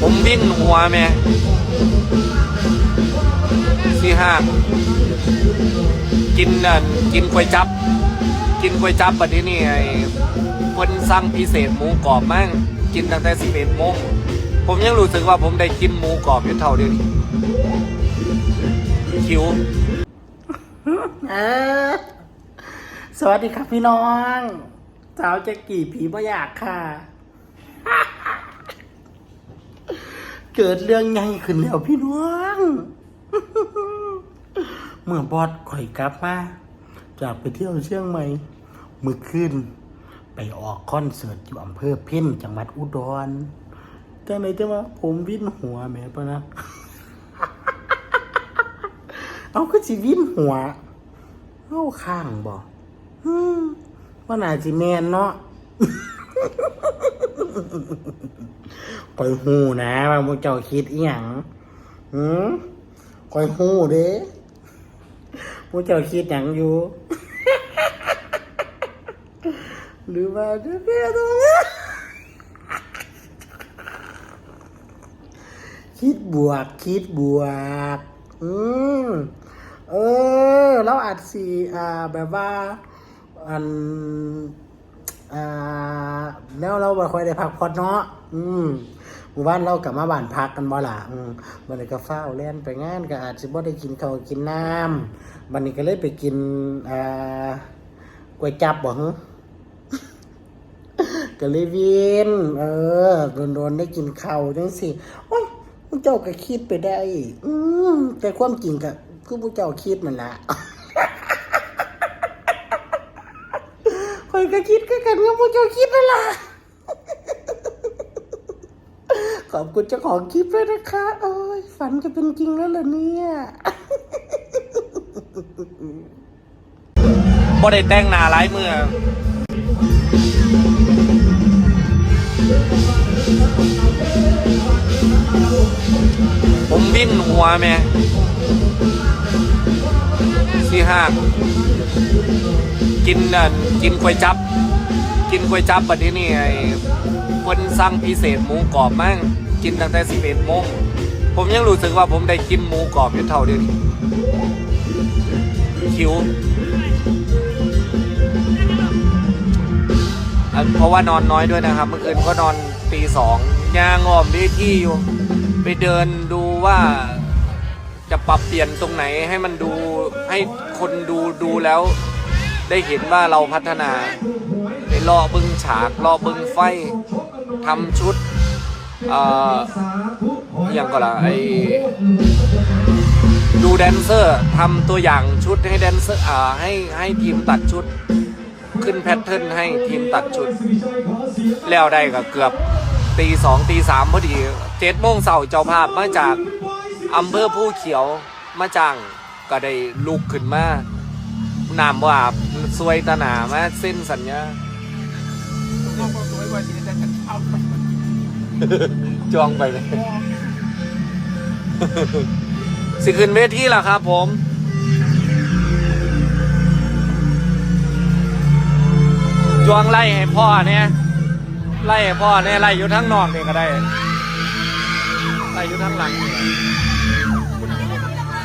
ผมวิ่งหัวแม่สี่ห้ากินนั่นกินก๋วยจับ กินก๋วยจับบัดนี้นี่ไอ้คนสั่งพิเศษหมูกรอบมั่งกินตั้งแต่สิบเอ็ดโมงผมยังรู้สึกว่าผมได้กินหมูกรอบอยู่เท่าเดียวนี้คิวเออสวัสดีครับพี่น้อง สาวจะกี่ผีบ่อยากค่ะ เกิดเรื่องใหญ่ขึ้นแล้วพี่น้องเมื่อบอสข่อยกลับมาจากไปเที่ยวเชียงใหม่มือขึ้น ไปออกคอนเสิร์ตอยู่อำเภอเพ่นจังหวัดอุดรจังไหนจะว่าผมวิ่นหัวแม่ปะนะ เอาก็สิวิ่นหัวเอาข้างบอืมว่าน่าสิแมนเนาะ คอยหูนะว่าพวกเจ้าคิดอีหยังหืมคอยหูเด้พวกเจ้าคิดหยังอยู่ หรือว่าจะเพียตรงนี้คิดบวก คิดบวก อืมเออเราอาจสีอ่า แบบว่า อัน อ่า แล้วเราบ่ค่อยได้พักผ่อนเนาะอืมหมู่บ้านเรากลับมาบ้านพักกันบ่ล่ะอืมบันนี้ก็เฝ้าเล่นไปงานก็อาจสิบ่ได้กินข้าวกินน้ำบันนี้ก็เลยไปกินอ่าก๋วยจับบ่ฮะก็เลยวีนเออโดนๆได้กินข้าวจังสิโอ้ยพวกเจ้าก็คิดไปได้ อืมแต่ความจริงก็คือพวกเจ้าคิดมันละ อยก็คิดก็กันกับพวกเจ้าคิดนั่นล่ะขอบคุณเจ้าของคลิปด้วยนะคะเอ้ยฝันจะเป็นจริงแล้วเหรอเนี่ยบ่ได้แต่งหน้าหลายมือผมวิ่งหัวแม่สี่ห้า กินนั่นกินก๋วยจับ กินก๋วยจับบัดนี้นี่ไอ้คนสั่งพิเศษหมูกรอบมั่งกินตั้งแต่สิบเอ็ดโมงผมยังรู้สึกว่าผมได้กินหมูกรอบอยู่เท่าเดียวนี้คิวเพราะว่านอนน้อยด้วยนะครับเมื่อคืนก็นอนตีสองย่างอ้อมดีที่อยู่ ไปเดินดูว่าจะปรับเปลี่ยนตรงไหนให้มันดูให้คนดูดูแล้ว ได้เห็นว่าเราพัฒนาไปรอบึงฉากรอบึงไฟทำชุดอย่างก็ละไอดูแดนเซอร์ทำตัวอย่างชุดให้แดนเซอร์ให้ให้ทีมตัดชุด ขึ้นแพทเทิร์นให้ทีมตัดชุด แล้วได้ก็เกือบตีสองตีสามพอดีเจ็ดโมงเสาร์เจ้าภาพมาจากอำเภอผู้เขียวมาจ้างก็ได้ลุกขึ้นมา นามว่าสวยตาหนามาเส้นสัญญาจองไปเลย สิขึ้นเวทีล้วครับผมจวงไล่ให้พ่อเนี่ยไล่ให้พ่อเนี่ยไล่อยู่ทั้งนอกนี่ก็ได้ ไล่อยู่ทั้งหลังนี่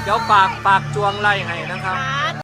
เดี๋ยวปากปากจวงไล่ให้นะครับ